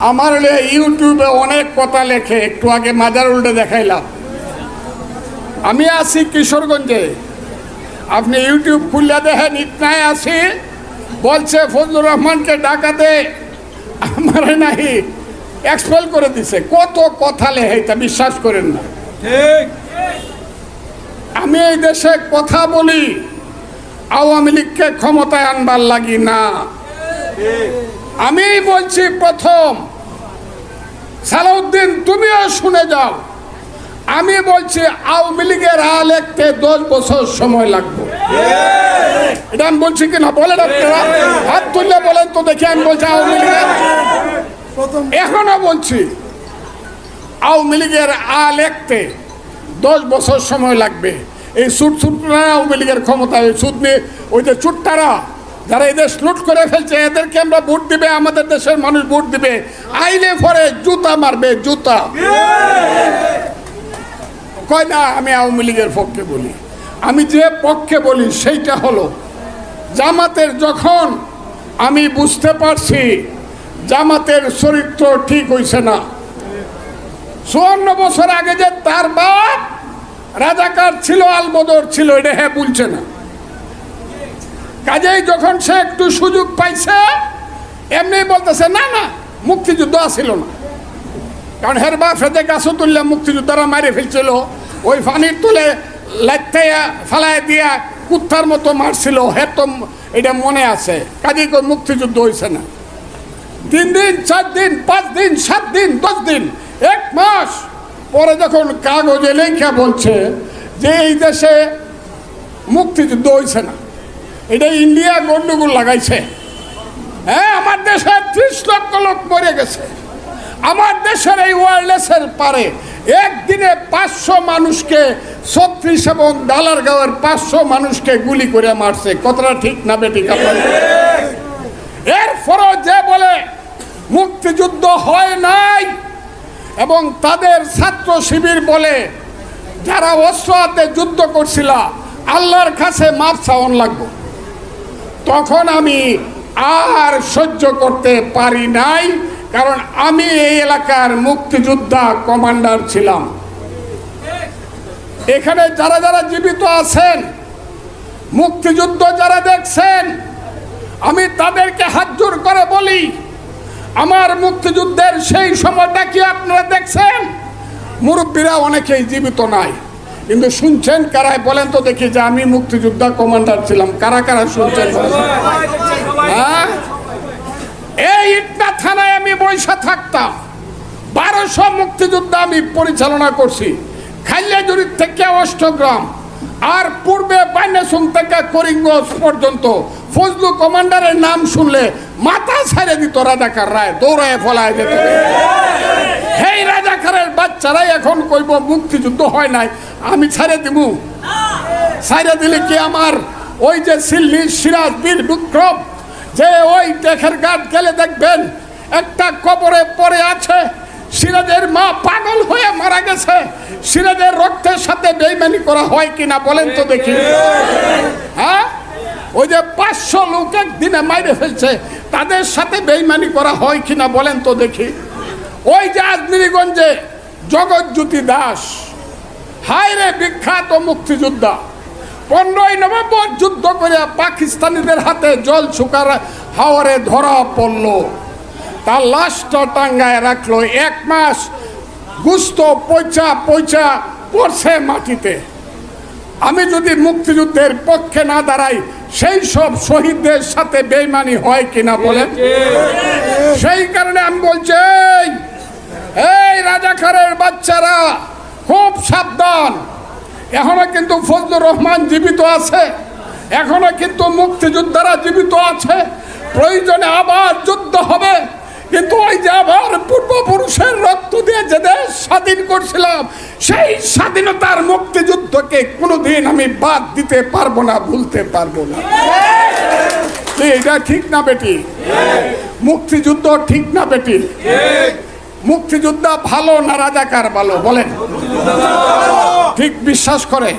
আমার ইউটিউবে অনেক কথা লেখে একটু আগে মাজার উল্টে দেখাইলাম। আমি আছি কিশোরগঞ্জে। আপনি ইউটিউব খুললে দেখেন ইটনায় আছি। বলছে ফজলুর রহমানকে ডাকাতে আমার নাহি এক্সপেল করে দিছে। কত কথা লেখে তা বিশ্বাস করেন না। ঠিক। আমি এই দেশে কথা বলি আওয়ামী লীগকে ক্ষমতায় আনবার লাগি না। আমি বলছি প্রথম। সালাউদ্দিন, তুমিও শুনে যাও। আমি বলছি আওয়ামী লীগের আ লিখতে দশ বছর সময় লাগবে। এটা আমি বলছি কিনা বলেন আপনারা। হাত তুললে বলেন তো দেখি আমি বলছি আওয়ামী লীগের। এখনও বলছি, আওয়ামী লীগের আ লিখতে দশ বছর সময় লাগবে। এই সুট সুটরা আওয়ামী লীগের ক্ষমতা ওই সুদ নিয়ে ওই যে চুট্টারা যারা এদের দেশ লুট করে ফেলছে, এদেরকে আমরা ভোট দিবে, আমাদের দেশের মানুষ ভোট দিবে। আইলে পরে জুতা মারবে, জুতা। কয় না, আমি আওয়ামী লীগের পক্ষে বলি। আমি যে পক্ষে বলি, সেইটা হলো, জামাতের যখন আমি বুঝতে পারছি, জামাতের চরিত্র ঠিক হইছে না। চুয়ান্ন বছর আগে যে তার বাপ রাজাকার ছিল, আলবদর ছিল, এটা হ্যাঁ বলছে না। কাজেই যখন সে একটু সুযোগ পাইছে, এমনি বলতেছে, না না, মুক্তিযুদ্ধ আসিল না। কারণ হের বাপ ফেদে গাছও তুললে মুক্তিযোদ্ধারা মারে ফেলছিল, ওই পানির তুলে লাইতাইয়া ফালাই দিয়া কুত্তার মতো মারছিল হে তো এটা মনে আছে। কাজেই কই মুক্তিযুদ্ধ হয়েছে না। তিন দিন, চার দিন, পাঁচ দিন, সাত দিন, দশ দিন, এক মাস পরে যখন কাগজে লেখা বলছে যে এই দেশে মুক্তিযুদ্ধ হয়েছে না। এটা ইন্ডিয়া গন্ডগোল লাগাইছে। হ্যাঁ আমার দেশে ত্রিশ লক্ষ লোক মরে গেছে। আমার দেশের এই ওয়ারলেসের পারে একদিনে পাঁচশো মানুষকে ছত্রিশ এবং ডালার গাঁয়ের পাঁচশো মানুষকে গুলি করে মারছে। কতটা ঠিক না বেটি এরপরও যে বলে, মুক্তিযুদ্ধ হয় নাই এবং তাদের ছাত্র শিবির বলে, যারা অস্ত্র হাতে যুদ্ধ করছিল, আল্লাহর কাছে মাপ চাওয়ান লাগবো। তখন আমি আর সহ্য করতে পারি নাই, কারণ আমি এই এলাকার মুক্তিযোদ্ধা কমান্ডার ছিলাম। এখানে যারা যারা জীবিত আছেন, মুক্তিযুদ্ধ যারা দেখছেন, আমি তাদেরকে হাত জোর করে বলি, আমার মুক্তিযুদ্ধের সেই সময়টা কি আপনারা দেখছেন? মুরব্বীরা অনেকেই জীবিত নাই। কিন্তু শুনছেন কারাই বলেন তো দেখি যে আমি মুক্তিযোদ্ধা কমান্ডার ছিলাম। কারা কারা শুনছেন? হ্যাঁ? এই ইটনা থানায় আমি বৈশা থাকতাম। বারোশো মুক্তিযোদ্ধা আমি পরিচালনা করছি। খাইয়াজুরির থেকে অষ্টগ্রাম। আর পূর্বে বাইনাসুম থেকে করিমগঞ্জ পর্যন্ত ফজলু কমান্ডারের নাম শুনলে মাথা ছেড়ে দিত রাজাকার রায়, দৌড়ায় ফলায় যেত। এই রাজাকারের বাচ্চারাই এখন কইব, মুক্তিযুদ্ধ হয় নাই, আমি ছেড়ে দিব ছেড়ে দিলে কি আমার ওই যে সিল্লি সিরাজ বীর বিক্রম, যে ওই দেখের গাছ গেলে দেখবেন, একটা কবরে পড়ে আছে, সিরাজের মা পাগল হয়ে মারা গেছে, সিরাজের রক্তের সাথে বেইমানি করা হয় কিনা বলেন তো দেখি। হ্যাঁ? ওই যে পাঁচশো লোক একদিনে মাইরে ফেলছে, তাদের সাথে বেইমানি করা হয় কিনা বলেন তো দেখি। ওই যে আজমিরিগঞ্জে জগৎজ্যোতি দাস। হায়রে বিখ্যাত মুক্তিযোদ্ধা। পনেরোই নভেম্বর যুদ্ধ করে পাকিস্তানিদের হাতে জল শুকার হাওয়ারে ধরা পড়ল। তার লাশটা টাঙ্গায় রাখল এক মাস গুস্ত পয়চা পয়চা পড়ছে মাটিতে। আমি যদি মুক্তিযুদ্ধের পক্ষে না দাঁড়াই সেই সব শহীদদের সাথে বেইমানি হয় কিনা বলেন? সেই কারণে আমি বলছি এই, রাজাকারের বাচ্চারা খুব সাবধান। এখনও কিন্তু ফজলুর রহমান জীবিত আছে। এখনও কিন্তু মুক্তিযোদ্ধারা জীবিত আছে। প্রয়োজনে আবার যুদ্ধ হবে। কিন্তু ওই যে আবার পূর্বপুরুষের রক্ত দিয়ে যে দেশ স্বাধীন করছিলাম সেই স্বাধীনতার মুক্তিযুদ্ধকে কোনোদিন আমি বাদ দিতে পারব না ভুলতে পারব না। এটা ঠিক না বেটি? মুক্তিযুদ্ধ ঠিক না বেটি? মুক্তিযোদ্ধা ভালো না রাজাকার ভালো? বলেন। ঠিক বিশ্বাস করে।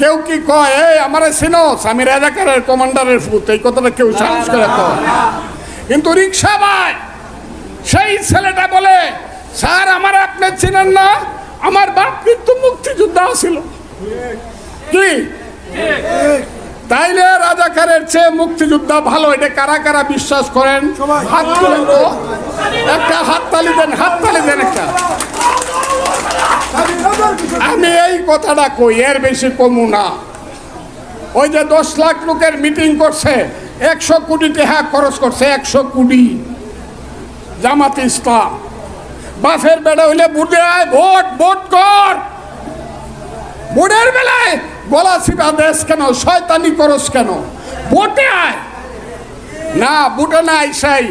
কেউ কি কয়, এই, আমারে সিনোস আমি রাজাকারের কমান্ডারের ফুত এই কথাটা কেউ সাহস করে কয় কিন্তু রিক্সা ভাই সেই ছেলেটা বলে, স্যার, আমার আপনি চিনেন না? আমার বাপ কিন্তু মুক্তিযোদ্ধা ছিল। কি? তাইলে রাজাকারের চেয়ে মুক্তিযোদ্ধা ভালো, এটা কারা কারা বিশ্বাস করেন? হাত তুলেন তো। একটা হাত তালি দেন, হাত তালি দেন একটা। আমি এই কথাটা কই, এর বেশি কমু না। ওই যে দশ লাখ লোকের মিটিং করছে, একশো কোটি টাকা খরচ করছে, একশো কোটি। জামাত ইসলাম, বাফের বেড়া হইলে বুটে আয়, ভোট ভোট কর। ভোটের বেলায় গলা সিবা দেশ কেন, শয়তানি করস কেন? ভোটে আয়। না বুটে না আইসাই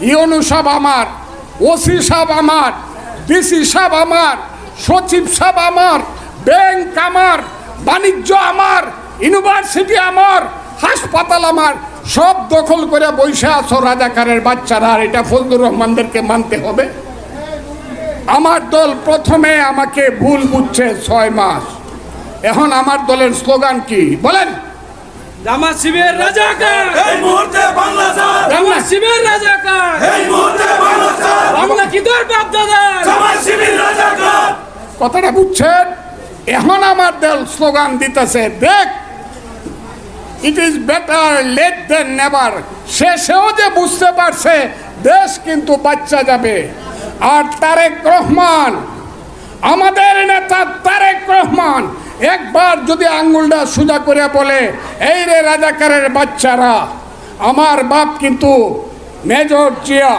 ইউনু সাহেব আমার, ওসি সাহেব আমার, ডিসি সাহেব আমার, সচিব সাহেব আমার, ব্যাংক আমার, বাণিজ্য আমার, ইউনিভার্সিটি আমার, হাসপাতাল আমার, সব দখল করে বসে আছো রাজাকারের বাচ্চারা, আর এটা ফজলুর রহমানদেরকে মানতে হবে। আমার দল প্রথমে আমাকে ভুল বুঝছে ছয় মাস। এখন আমার দলের স্লোগান কি? বলেন। জামাত শিবির রাজাকার। এই মুহূর্তে বাংলা ছাড় জামাত শিবির রাজাকার। এই মুহূর্তে বাংলা ছাড় বাংলা কি তোর বাপ দাদা? জামাত শিবির রাজাকার। কথাটা বুঝছেন? এখন আমার দল স্লোগান দিতেছে দেখ it is better late than never শেষেও যে বুঝতে পারছে দেশ কিন্তু বাচ্চা যাবে। আর তারেক রহমান আমাদের নেতা তারেক রহমান একবার যদি আঙ্গুলটা সোজা করে বলে, এই রে রাজাকারের বাচ্চারা, আমার বাপ কিন্তু মেজর জিয়া।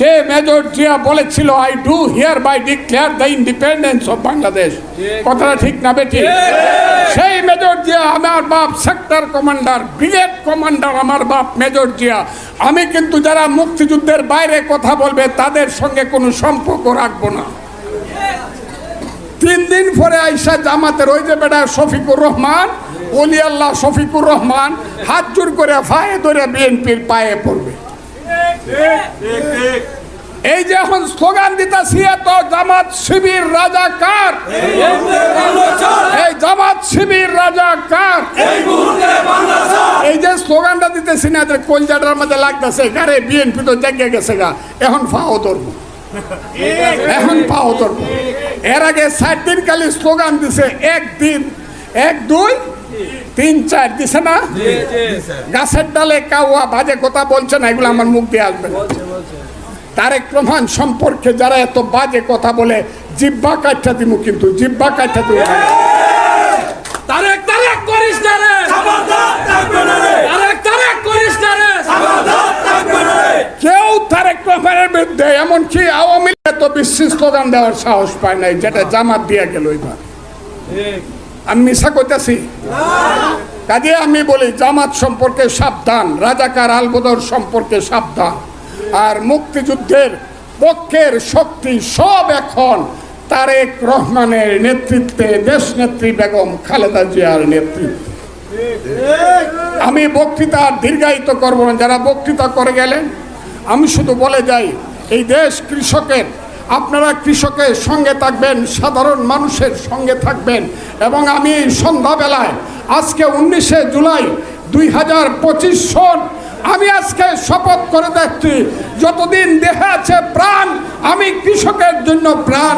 যে মেজর জিয়া বলেছিল I do hereby declare the independence of Bangladesh কথাটা ঠিক না বেটি? সেই মেজর জিয়া আমার বাপ সেক্টর কমান্ডার ব্রিগেড কমান্ডার আমার বাপ মেজর জিয়া। আমি কিন্তু যারা মুক্তিযুদ্ধের বাইরে কথা বলবে, তাদের সঙ্গে কোনো সম্পর্ক রাখব না। তিন দিন পরে আইসা জামাতের ওই যে বেটা শফিকুর রহমান অলি আল্লাহ শফিকুর রহমান, হাত জোর করে ফায়ে ধরে বিএনপির পায়ে পড়বে। এই যে এখন স্লোগান দিতেছি তো জামাত শিবির রাজা কার? এই জামাত শিবির রাজা কার? এই যে স্লোগানটা দিতেছি না কলজাটার মধ্যে লাগতেছে গারে বিএনপি তো জায়গা গেছে গা, এখন ফাও ধরবো। এখন পাও ধরবো এর আগে ষাট দিন খালি স্লোগান দিছে একদিন এক দুই তিন চার দিছে না? গাছের ডালে কাউয়া বাজে কথা বলছে না এগুলো আমার মুখ দিয়ে আসবে। তারেক রহমান সম্পর্কে যারা এত বাজে কথা বলে জিব্বা কাঠটা দিব কিন্তু জিব্বা কাঠটা দিব তারেক তারেক করিস না রে। খবরদার থাকবে না রে। তারেক তারেক করিস না রে। খবরদার থাকবে না রে। কেউ তারেক রহমানের বিরুদ্ধে এমনকি আওয়ামী লীগ তো বিশ্বের স্লোগান দেওয়ার সাহস পায় নাই, যেটা জামাত দিয়ে গেল এবার। আমি মিশা করতেছি কাজে আমি বলি, জামাত সম্পর্কে সাবধান, রাজাকার আলবদর সম্পর্কে সাবধান। আর মুক্তিযুদ্ধের পক্ষের শক্তি সব এখন তারেক রহমানের নেতৃত্বে দেশ নেত্রী বেগম খালেদা জিয়ার নেতৃত্বে। আমি বক্তৃতা দীর্ঘায়িত করব না, যারা বক্তৃতা করে গেলেন আমি শুধু বলে যাই, এই দেশ কৃষকের। আপনারা কৃষকের সঙ্গে থাকবেন, সাধারণ মানুষের সঙ্গে থাকবেন। এবং আমি সন্ধ্যাবেলায়, আজকে উনিশে জুলাই দুই হাজার পঁচিশ সন, আমি আজকে শপথ করে দেখছি, যতদিন দেহে আছে প্রাণ, আমি কৃষকের জন্য প্রাণ।